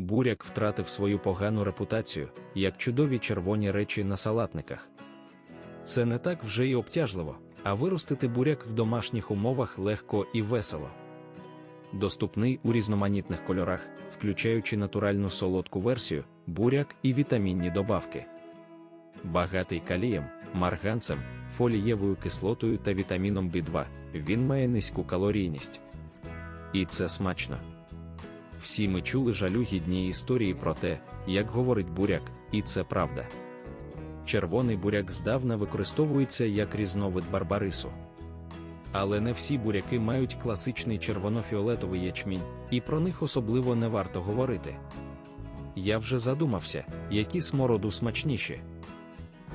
буряк втратив свою погану репутацію, як чудові червоні речі на салатниках. Це не так вже й обтяжливо, а виростити буряк в домашніх умовах легко і весело. Доступний у різноманітних кольорах, включаючи натуральну солодку версію, буряк і вітамінні добавки. Багатий калієм, марганцем, фолієвою кислотою та вітаміном В2, він має низьку калорійність. І це смачно. Всі ми чули жалюгідні історії про те, як говорить буряк, і це правда. Червоний буряк здавна використовується як різновид барбарису. Але не всі буряки мають класичний червоно-фіолетовий ячмінь, і про них особливо не варто говорити. Я вже задумався, які смороду смачніші.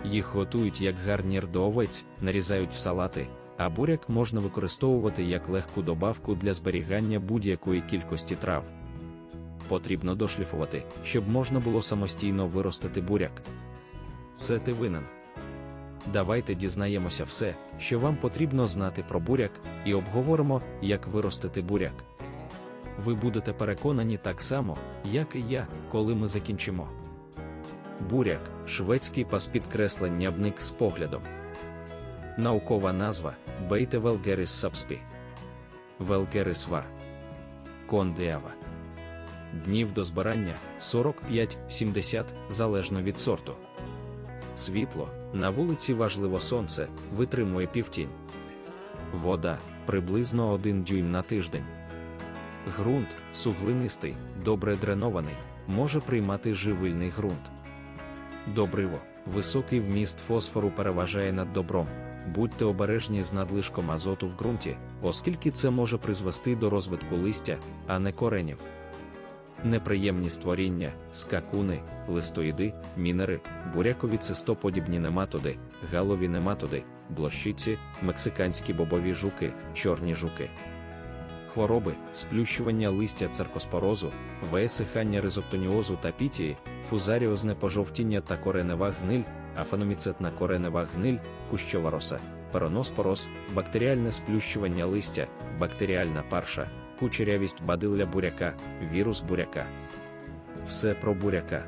Їх готують як гарнір до овець, нарізають в салати, а буряк можна використовувати як легку добавку для зберігання будь-якої кількості трав. Потрібно дошліфувати, щоб можна було самостійно виростити буряк. Це ти винен. Давайте дізнаємося все, що вам потрібно знати про буряк, і обговоримо, як виростити буряк. Ви будете переконані так само, як і я, коли ми закінчимо. Буряк шведський пас підкреслення бник з поглядом. Наукова назва Бейте Велгерис Сапспі. Велгерис Вар. Кондеава. Днів до збирання 45-70 залежно від сорту. Світло на вулиці важливо сонце, витримує півтінь. Вода приблизно 1 дюйм на тиждень. Грунт суглинистий, добре дренований, може приймати живильний ґрунт. Добриво, високий вміст фосфору переважає над добром. Будьте обережні з надлишком азоту в ґрунті, оскільки це може призвести до розвитку листя, а не коренів. Неприємні створіння, скакуни, листоїди, мінери, бурякові цистоподібні нематоди, галові нематоди, блощиці, мексиканські бобові жуки, чорні жуки. Хвороби, сплющування листя церкоспорозу, веесихання ризоптоніозу та пітії, фузаріозне пожовтіння та коренева гниль, афаноміцетна коренева гниль, кущова роса, пероноспороз, бактеріальне сплющування листя, бактеріальна парша, кучерявість бадилля буряка, вірус буряка. Все про буряка.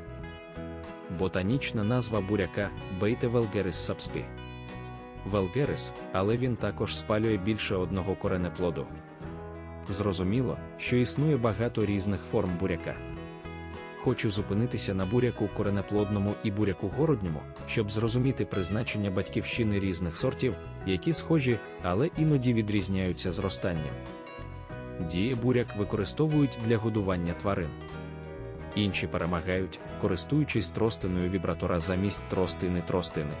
Ботанічна назва буряка Бейте Велгерис сапспі. Велгерис, але він також спалює більше одного коренеплоду. Зрозуміло, що існує багато різних форм буряка. Хочу зупинитися на буряку коренеплодному і буряку городньому, щоб зрозуміти призначення батьківщини різних сортів, які схожі, але іноді відрізняються зростанням. Діє буряк використовують для годування тварин. Інші перемагають, користуючись тростиною вібратора замість тростини тростини.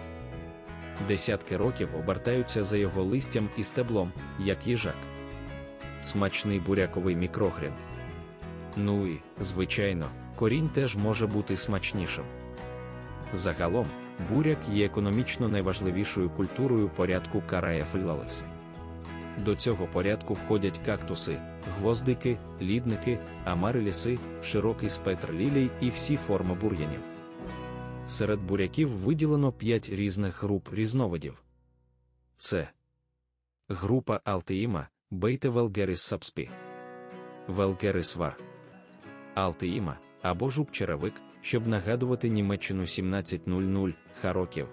Десятки років обертаються за його листям і стеблом, як їжак. Смачний буряковий мікрогрін. Ну і, звичайно, корінь теж може бути смачнішим. Загалом, буряк є економічно найважливішою культурою порядку Карая філалес. До цього порядку входять кактуси, гвоздики, лідники, амариліси, широкий спектр лілій і всі форми бур'янів. Серед буряків виділено 5 різних груп різновидів. Це група Алтеїма, Бейте Велгерис Сапспі, Велгерис Вар, Алтеїма або жук-черевик, щоб нагадувати Німеччину 1700 ха років.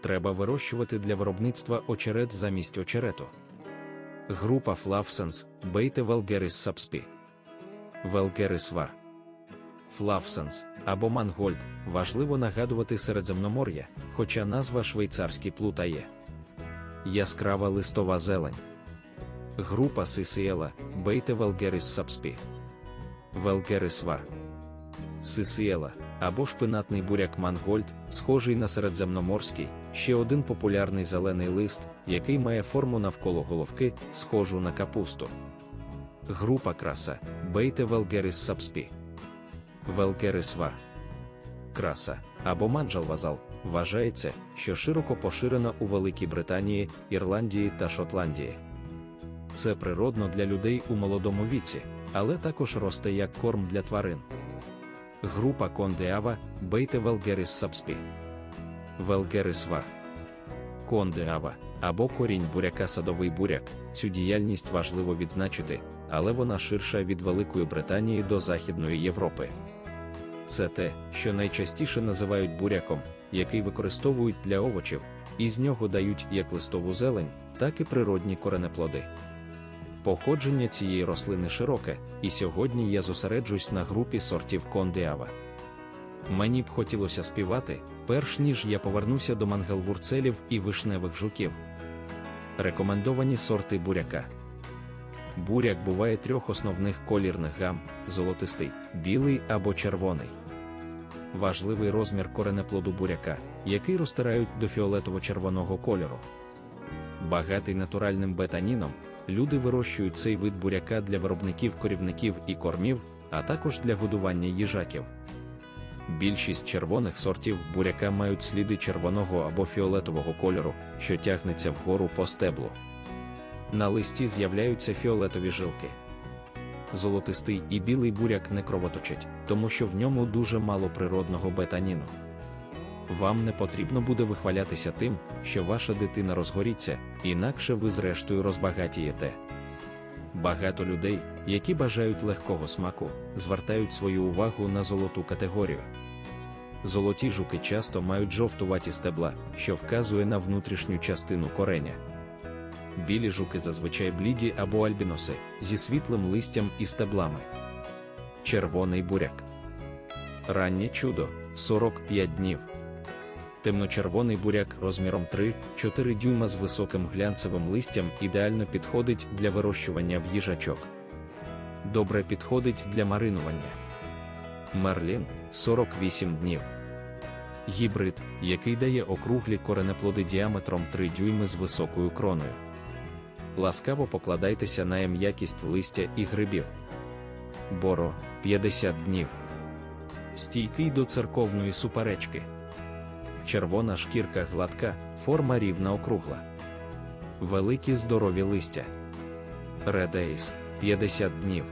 Треба вирощувати для виробництва очерет замість очерету. Група Флавсенс, Бейте Велгерис Сапспі, Велгерис Вар. Флавсенс або Мангольд важливо нагадувати Середземномор'я, хоча назва швейцарський плутає. Яскрава листова зелень. Група Сисіела, Бейте Велгерис Сапспі. Велгерис Вар. Сисіела або шпинатний буряк Мангольд, схожий на середземноморський, ще один популярний зелений лист, який має форму навколо головки, схожу на капусту. Група краса Бейте Велгерис Сапспі. Велгерис Вар. Краса або манджалвазал вважається, що широко поширена у Великій Британії, Ірландії та Шотландії. Це природно для людей у молодому віці, але також росте як корм для тварин. Група Кондеава Бейте Велгерис Сапспі. Велгерис Вар. кондеава або корінь буряка садовий буряк. Цю діяльність важливо відзначити, але вона ширша від Великої Британії до Західної Європи. Це те, що найчастіше називають буряком, який використовують для овочів, і з нього дають як листову зелень, так і природні коренеплоди. Походження цієї рослини широке, і сьогодні я зосереджусь на групі сортів кондеава. Мені б хотілося співати, перш ніж я повернуся до мангелвурцелів і вишневих жуків. Рекомендовані сорти буряка. Буряк буває трьох основних колірних гам: золотистий, білий або червоний. Важливий розмір коренеплоду буряка, який розтирають до фіолетово-червоного кольору. Багатий натуральним бетаніном, люди вирощують цей вид буряка для виробників корівників і кормів, а також для годування їжаків. Більшість червоних сортів буряка мають сліди червоного або фіолетового кольору, що тягнеться вгору по стеблу. На листі з'являються фіолетові жилки. Золотистий і білий буряк не кровоточать, тому що в ньому дуже мало природного бетаніну. Вам не потрібно буде вихвалятися тим, що ваша дитина розгоріться, інакше ви зрештою розбагатієте. Багато людей, які бажають легкого смаку, звертають свою увагу на золоту категорію. Золоті жуки часто мають жовтуваті стебла, що вказує на внутрішню частину кореня. Білі жуки зазвичай бліді або альбіноси зі світлим листям і стеблами. Червоний буряк. Раннє чудо 45 днів. Темночервоний буряк розміром 3-4 дюйма з високим глянцевим листям ідеально підходить для вирощування в їжачок. Добре підходить для маринування. Мерлін 48 днів. Гібрид, який дає округлі коренеплоди діаметром 3 дюйми з високою кроною. Ласкаво покладайтеся на м'якість листя і грибів. Боро 50 днів. Стійкий до церковної суперечки. Червона шкірка гладка, форма рівна округла. Великі здорові листя. Редейс 50 днів.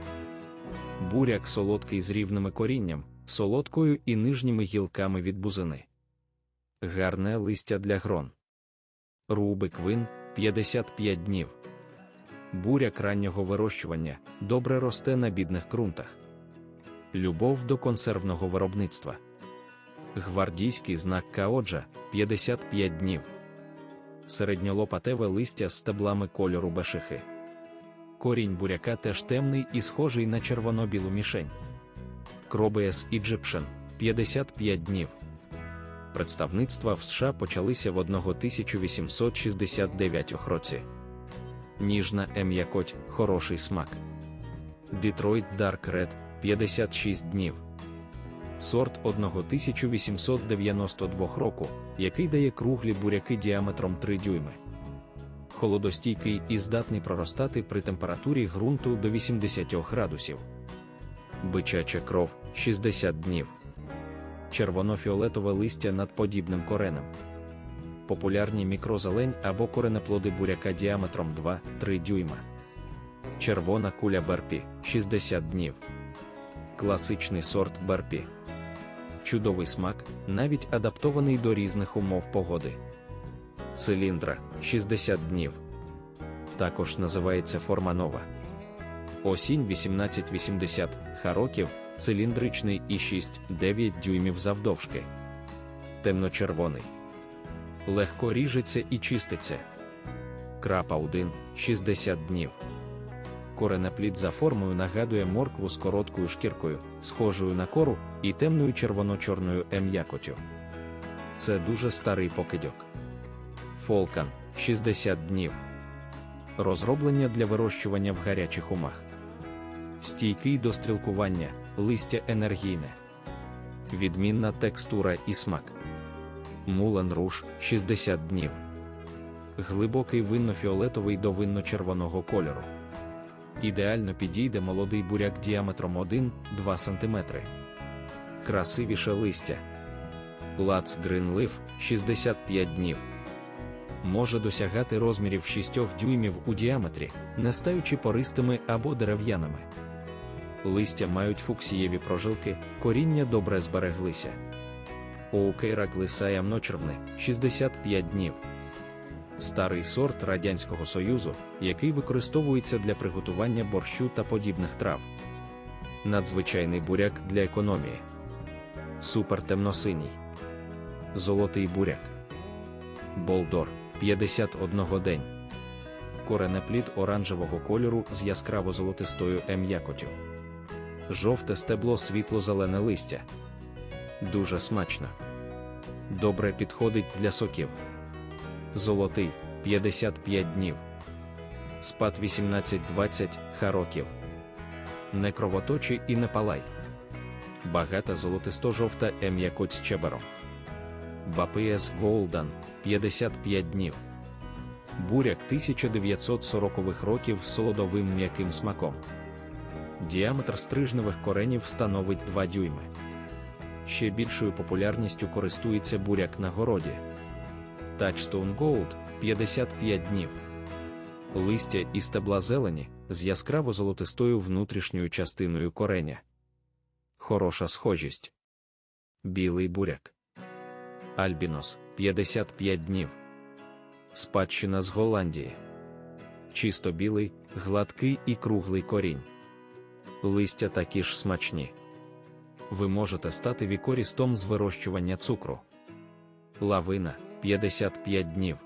Буряк солодкий з рівними корінням, солодкою і нижніми гілками від бузини. Гарне листя для грон. Рубик вин 55 днів. Буряк раннього вирощування добре росте на бідних ґрунтах. Любов до консервного виробництва. Гвардійський знак Каоджа 55 днів. Середньолопатеве листя з стеблами кольору бешихи. Корінь буряка теж темний і схожий на червоно-білу мішень. Кробеас Egyptian 55 днів. Представництва в США почалися в 1869 році. Ніжна ем'якоть хороший смак. Detroit Dark Red 56 днів. Сорт 1892 року, який дає круглі буряки діаметром 3 дюйми. Холодостійкий і здатний проростати при температурі ґрунту до 80 градусів. Бичача кров 60 днів. Червоно-фіолетове листя над подібним коренем. Популярні мікрозелень або коренеплоди буряка діаметром 2-3 дюйма. Червона куля Берпі 60 днів. Класичний сорт Берпі. Чудовий смак, навіть адаптований до різних умов погоди. Циліндра 60 днів. Також називається форма нова. Осінь 1880 хароків, циліндричний і 6-9 дюймів завдовжки. Темно-червоний. Легко ріжеться і чиститься. Крапа 1 60 днів. Коренеплід за формою нагадує моркву з короткою шкіркою, схожою на кору і темною червоно-чорною ем'якотю. Це дуже старий покидьок. Фолкан 60 днів. Розроблення для вирощування в гарячих умах. Стійкий до стрілкування, листя енергійне. Відмінна текстура і смак. Мулан руш 60 днів. Глибокий винно-фіолетовий до винно-червоного кольору. Ідеально підійде молодий буряк діаметром 1-2 см. Красивіше листя. Лац Гринлиф 65 днів. Може досягати розмірів 6 дюймів у діаметрі, не стаючи пористими або дерев'яними. Листя мають фуксієві прожилки, коріння добре збереглися. Оукейра глисая мночервне 65 днів. старий сорт Радянського Союзу, який використовується для приготування борщу та подібних трав. Надзвичайний буряк для економії. Супер темносиній. Золотий буряк. Болдор 51 день. Коренеплід оранжевого кольору з яскраво золотистою м'якотю. Жовте стебло світло-зелене листя. Дуже смачно. Добре підходить для соків. Золотий 55 днів. Спад 18-20 хароків. Не кровоточи і не палай. Багата золотисто-жовта ем'якоть з чебером. Бапіес Голдан 55 днів. Буряк 1940-х років з солодовим м'яким смаком. Діаметр стрижневих коренів становить 2 дюйми. Ще більшою популярністю користується буряк на городі. Touchstone Gold 55 днів. Листя і стебла зелені з яскраво золотистою внутрішньою частиною кореня. Хороша схожість. Білий буряк. Альбінос 55 днів. Спадщина з Голландії. Чисто білий, гладкий і круглий корінь. Листя такі ж смачні. Ви можете стати вікорістом з вирощування цукру. Лавина 55 днів.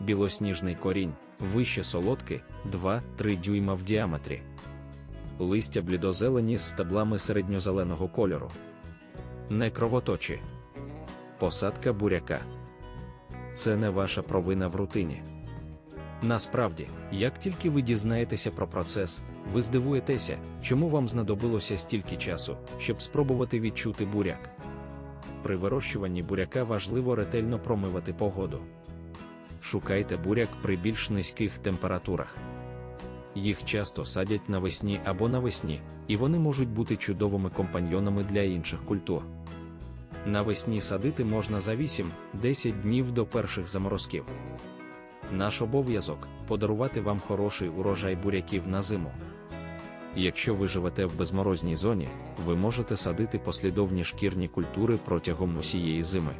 Білосніжний корінь, вище солодкий, 2-3 дюйма в діаметрі. Листя блідозелені з стеблами середньозеленого кольору. Не кровоточі. Посадка буряка. Це не ваша провина в рутині. Насправді, як тільки ви дізнаєтеся про процес, ви здивуєтеся, чому вам знадобилося стільки часу, щоб спробувати відчути буряк. При вирощуванні буряка важливо ретельно промивати погоду. Шукайте буряк при більш низьких температурах. Їх часто садять навесні або навесні, і вони можуть бути чудовими компаньйонами для інших культур. Навесні садити можна за 8-10 днів до перших заморозків. Наш обов'язок подарувати вам хороший урожай буряків на зиму. Якщо ви живете в безморозній зоні, ви можете садити послідовні шкірні культури протягом усієї зими.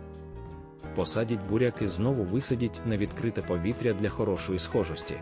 Посадіть буряк і знову висадіть на відкрите повітря для хорошої схожості.